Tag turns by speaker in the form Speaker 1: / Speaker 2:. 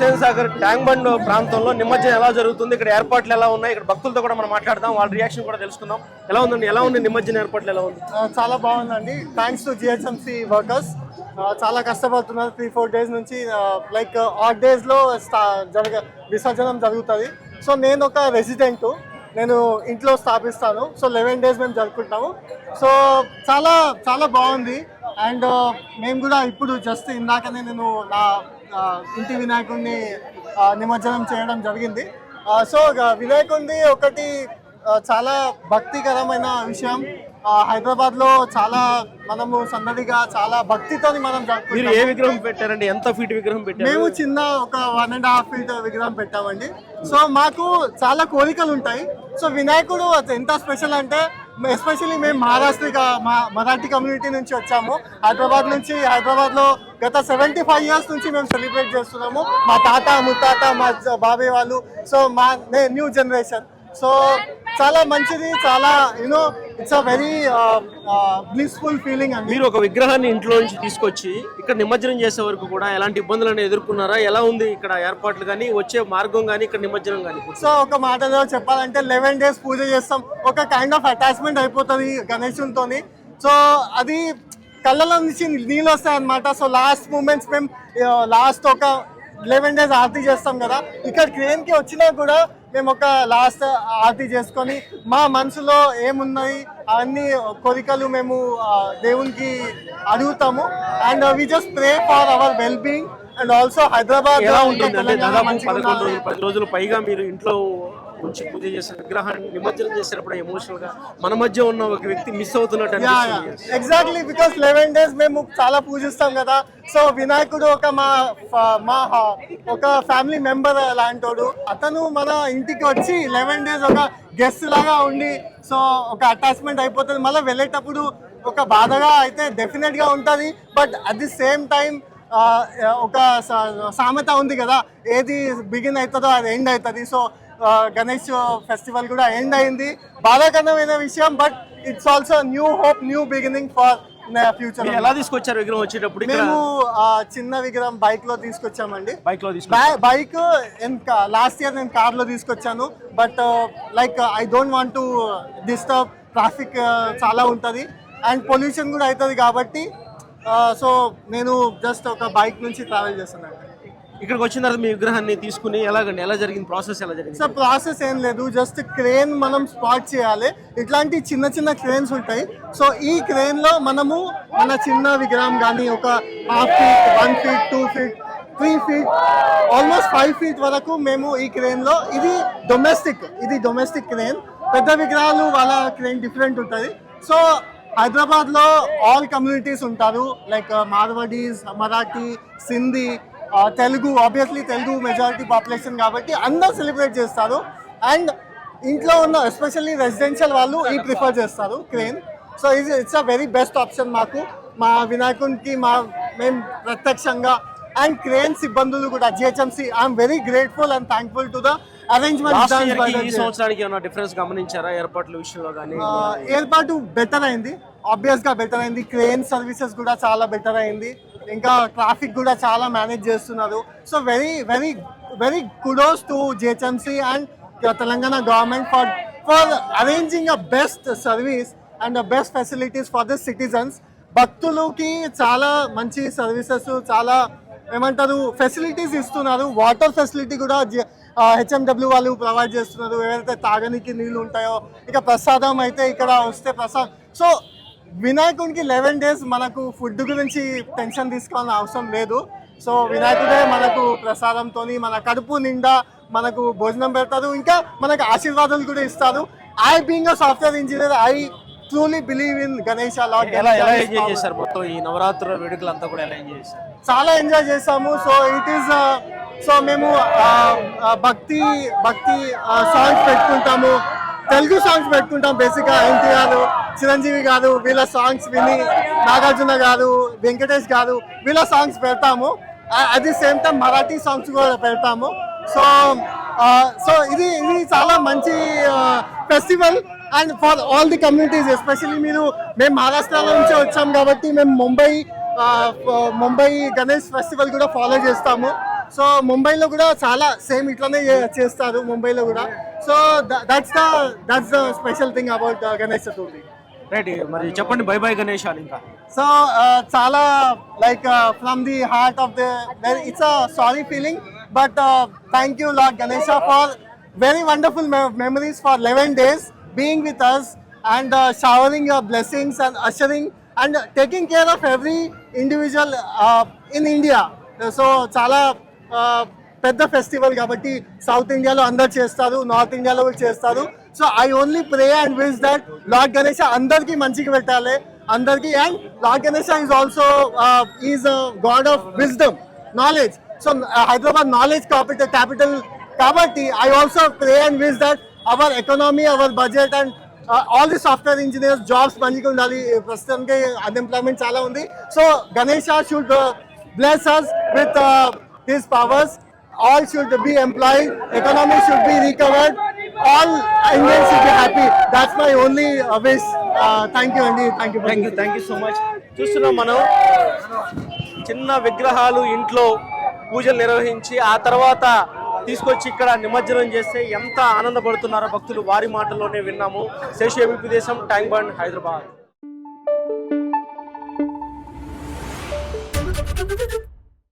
Speaker 1: Hussain Sagar tank bund ప్రాంతంలో నిమజ్జనం ఎలా జరుగుతుంది? ఇక్కడ ఏర్పాట్లు ఎలా ఉన్నాయి? ఇక్కడ భక్తులతో కూడా మనం మాట్లాడదాం. వాళ్ళ రియాక్షన్ కూడా తెలుసుకుందాం. ఎలా ఉందండి? ఎలా ఉంది నిమజ్జనం ఏర్పాట్లు? ఎలా ఉంది?
Speaker 2: చాలా బాగుందండి. థ్యాంక్స్ టు జిహెచ్ఎంసీ వర్కర్స్ చాలా కష్టపడుతున్నారు. త్రీ ఫోర్ డేస్ నుంచి లైక్ ఆట్ డేస్లో జరగ విసర్జనం జరుగుతుంది. సో నేను ఒక రెసిడెంట్ నేను ఇంట్లో స్థాపిస్తాను. సో లెవెన్ డేస్ మేము జరుపుకుంటాము. సో చాలా చాలా బాగుంది. అండ్ మేము కూడా ఇప్పుడు జస్ట్ ఇందాకనే నేను నా ఇంటి వినాయకుడిని నిమజ్జనం చేయడం జరిగింది. సో వినాయకుడిని ఒకటి చాలా భక్తికరమైన విషయం. హైదరాబాద్లో చాలా మనము సందడిగా చాలా భక్తితో మనం
Speaker 1: మీరు ఏ విగ్రహం పెట్టారండి? ఎంత ఫీట్ విగ్రహం పెట్టారు?
Speaker 2: మేము చిన్న ఒక వన్ అండ్ హాఫ్ ఫీట్ విగ్రహం పెట్టామండి. సో మాకు చాలా కోరికలు ఉంటాయి సో వినాయకుడు ఎంత స్పెషల్ అంటే ఎస్పెషల్లీ మేము మహారాష్ట్ర మా మరాఠీ కమ్యూనిటీ నుంచి వచ్చాము. హైదరాబాద్ నుంచి హైదరాబాద్లో గత సెవెంటీ ఫైవ్ ఇయర్స్ నుంచి మేము సెలబ్రేట్ చేస్తున్నాము. మా తాత ముత్తాత మా బాబాయ్ వాళ్ళు. సో మా న్యూ జనరేషన్ సో చాలా మంచిది చాలా you know it's a very blissful feeling అండి
Speaker 1: మీరు ఒక విగ్రహాన్ని ఇంట్లో నుంచి తీసుకొచ్చి ఇక్కడ నిమజ్జనం చేసే వరకు కూడా ఎలాంటి ఇబ్బందులను ఎదుర్కొన్నారా? ఎలా ఉంది ఇక్కడ ఏర్పాట్లు కానీ వచ్చే మార్గం కానీ ఇక్కడ నిమజ్జనం కానీ
Speaker 2: సో ఒక మాటలో చెప్పాలంటే లెవెన్ డేస్ పూజ చేస్తాం. ఒక కైండ్ ఆఫ్ అటాచ్మెంట్ అయిపోతుంది గణేశునితోని సో అది కళ్ళలో నుంచి నీళ్ళు వస్తాయి అనమాట సో లాస్ట్ మూమెంట్స్ మేము లాస్ట్ ఒక లెవెన్ డేస్ ఆరతి చేస్తాం కదా. ఇక్కడ క్రేన్కి వచ్చినా కూడా మేము ఒక లాస్ట్ ఆరతి చేసుకొని మా మనసులో ఏమున్నాయి అన్ని కోరికలు మేము దేవునికి అడుగుతాము and we just pray for our well being and also Hyderabad
Speaker 1: ఎలా ఉంటుంది అంటే
Speaker 2: తెలంగాణ
Speaker 1: దాదాపు
Speaker 2: మంచిగా
Speaker 1: పదకొండు
Speaker 2: ఉండాలి.
Speaker 1: రోజులు పది రోజులు పైగా మీరు ఇంట్లో ఉంచి పూజ చేసిన విగ్రహాన్ని నిమజ్జనం చేసేటప్పుడు ఎమోషనల్గా మన మధ్య ఉన్న ఒక వ్యక్తి మిస్ అవుతున్నట్టు
Speaker 2: ఎగ్జాక్ట్లీ బికాస్ లెవెన్ డేస్ మేము చాలా పూజిస్తాం కదా. సో వినాయకుడు ఒక మా మా ఒక ఫ్యామిలీ మెంబర్ లాంటోడు. అతను మన ఇంటికి వచ్చి లెవెన్ డేస్ ఒక గెస్ట్ లాగా ఉండి సో ఒక అటాచ్మెంట్ అయిపోతుంది. మళ్ళీ వెళ్ళేటప్పుడు ఒక బాధగా అయితే డెఫినెట్గా ఉంటుంది. But at the same time ఒక సామెత ఉంది కదా. ఏది బిగిన్ అవుతుందో అది ఎండ్ అవుతుంది. సో గణేష్ ఫెస్టివల్ కూడా ఎండ్ అయింది. బాధాకరమైన విషయం but it's also new hope new beginning for future
Speaker 1: ఎలా తీసుకొచ్చారు విగ్రహం వచ్చేటప్పుడు
Speaker 2: మేము ఆ, చిన్న విగ్రహం బైక్లో తీసుకొచ్చామండి.
Speaker 1: బైక్లో
Speaker 2: బైక్ లాస్ట్ ఇయర్ నేను కార్లో తీసుకొచ్చాను. But like I don't want to disturb traffic చాలా ఉంటుంది. అండ్ పొల్యూషన్ కూడా అవుతుంది కాబట్టి సో నేను జస్ట్ ఒక బైక్ నుంచి ట్రావెల్ చేస్తున్నాను.
Speaker 1: ఇక్కడికి వచ్చిన తర్వాత మీ విగ్రహాన్ని తీసుకుని ఎలాగండి? ఎలా జరిగింది? ప్రాసెస్ ఎలా జరిగింది?
Speaker 2: సార్ ప్రాసెస్ ఏం లేదు. జస్ట్ క్రేన్ మనం స్పాట్ చేయాలి. ఇట్లాంటి చిన్న చిన్న క్రేన్స్ ఉంటాయి. సో ఈ క్రేన్లో మనము మన చిన్న విగ్రహం కానీ ఒక half feet one feet two feet three feet almost five feet వరకు మేము ఈ క్రేన్లో ఇది డొమెస్టిక్ ఇది డొమెస్టిక్ క్రేన్. పెద్ద విగ్రహాలు వాళ్ళ క్రేన్ డిఫరెంట్ ఉంటుంది. సో హైదరాబాద్లో ఆల్ కమ్యూనిటీస్ ఉంటారు. Like Marwadis Marathi Sindhi Telugu obviously Telugu majority population కాబట్టి అందరు సెలబ్రేట్ చేస్తారు. అండ్ ఇంట్లో ఉన్న ఎస్పెషల్లీ రెసిడెన్షియల్ వాళ్ళు ఈ ప్రిఫర్ చేస్తారు క్రేన్ సో ఇది it's a very best option మాకు. మా వినాయకునికి మా మేము ప్రత్యక్షంగా అండ్ క్రేన్ సిబ్బందులు కూడా GHMC I'm very grateful and thankful to the arrangement
Speaker 1: difference గమనించారా ఏర్పాట్ల విషయంలో కానీ?
Speaker 2: ఏర్పాటు బెటర్ అయింది. ఆబ్వియస్గా బెటర్ అయింది. క్రేన్ సర్వీసెస్ కూడా చాలా బెటర్ అయింది. ఇంకా ట్రాఫిక్ కూడా చాలా మేనేజ్ చేస్తున్నారు. So very very very kudos to GHMC and Telangana government for for arranging a best service and best facilities for the citizens భక్తులకి చాలా మంచి సర్వీసెస్ చాలా ఏమంటారు ఫెసిలిటీస్ ఇస్తున్నారు. వాటర్ ఫెసిలిటీ కూడా హెచ్ఎండబ్ల్యూ వాళ్ళు ప్రొవైడ్ చేస్తున్నారు. ఏవైతే తాగనికి నీళ్ళు ఉంటాయో ఇక ప్రసాదం అయితే ఇక్కడ వస్తే ప్రసాద్ సో వినాయకుడికి లెవెన్ డేస్ మనకు ఫుడ్ గురించి టెన్షన్ తీసుకోవాల్సిన అవసరం లేదు. సో వినాయకుడే మనకు ప్రసాదంతో మన కడుపు నిండా మనకు భోజనం పెడతారు ఇంకా మనకు ఆశీర్వాదాలు కూడా ఇస్తారు I being a software engineer I truly believe in Ganesh
Speaker 1: ఎలా ఎలా ఎంజాయ్ చేశారు? మొత్తం ఈ నవరాత్రుల వేడుకలు అంతా కూడా ఎలా ఎంజాయ్ చేశారు?
Speaker 2: చాలా ఎంజాయ్ చేసాము సో ఇట్ ఈస్ సో మేము ఆ, ఆ, భక్తి భక్తి సాంగ్స్ పెట్టుకుంటాము. తెలుగు సాంగ్స్ పెట్టుకుంటాం బేసిక్గా ఎన్టీఆర్. చిరంజీవి గారు వీళ్ళ సాంగ్స్ విని నాగార్జున గారు వెంకటేష్ గారు వీళ్ళ సాంగ్స్ పెడతాము. At the same time Marathi songs కూడా పెడతాము. సో సో ఇది ఇది చాలా మంచి festival and for all the communities especially మీరు మేము మహారాష్ట్రలో నుంచి వచ్చాం కాబట్టి మేము ముంబై ముంబై గణేష్ ఫెస్టివల్ కూడా ఫాలో చేస్తాము. సో ముంబైలో కూడా చాలా సేమ్ ఇట్లానే చేస్తారు ముంబైలో కూడా. So that's the that's the special thing about Ganesh Chaturthi
Speaker 1: right మరి చెప్పండి బై బై గణేష్ అని ఇంకా.
Speaker 2: సో చాలా like from the heart of the it's a sorry feeling but thank you lord Ganesha for very wonderful memories for eleven days being with us and showering your blessings and ushering and taking care of every individual in India so చాలా పెద్ద festival కాబట్టి south ఇండియాలో అందరు చేస్తారు north ఇండియాలో కూడా చేస్తారు. So I only pray and wish that lord Ganesha అందరికీ మంచిగా పెట్టాలి అందరికీ and lord Ganesha is also is god of wisdom knowledge so Hyderabad knowledge capital capital కాబట్టి I also pray and wish that our economy our budget and all the software engineers jobs మంచిగా ఉండాలి ప్రస్తుతానికి unemployment చాలా ఉంది. So Ganesh should bless us with his powers all should be employ economy should be recovered be happy. That's my only uh, wish. Uh, thank you, Andy. Thank you. for
Speaker 1: thank you. Thank you so much చూస్తున్నాం మనం చిన్న విగ్రహాలు ఇంట్లో పూజలు నిర్వహించి ఆ తర్వాత తీసుకొచ్చి ఇక్కడ నిమజ్జనం చేస్తే ఎంత ఆనందపడుతున్నారో భక్తులు వారి మాటల్లోనే విన్నాము శేషు ఏబీపీ దేశం ట్యాంక్ బండ్ హైదరాబాద్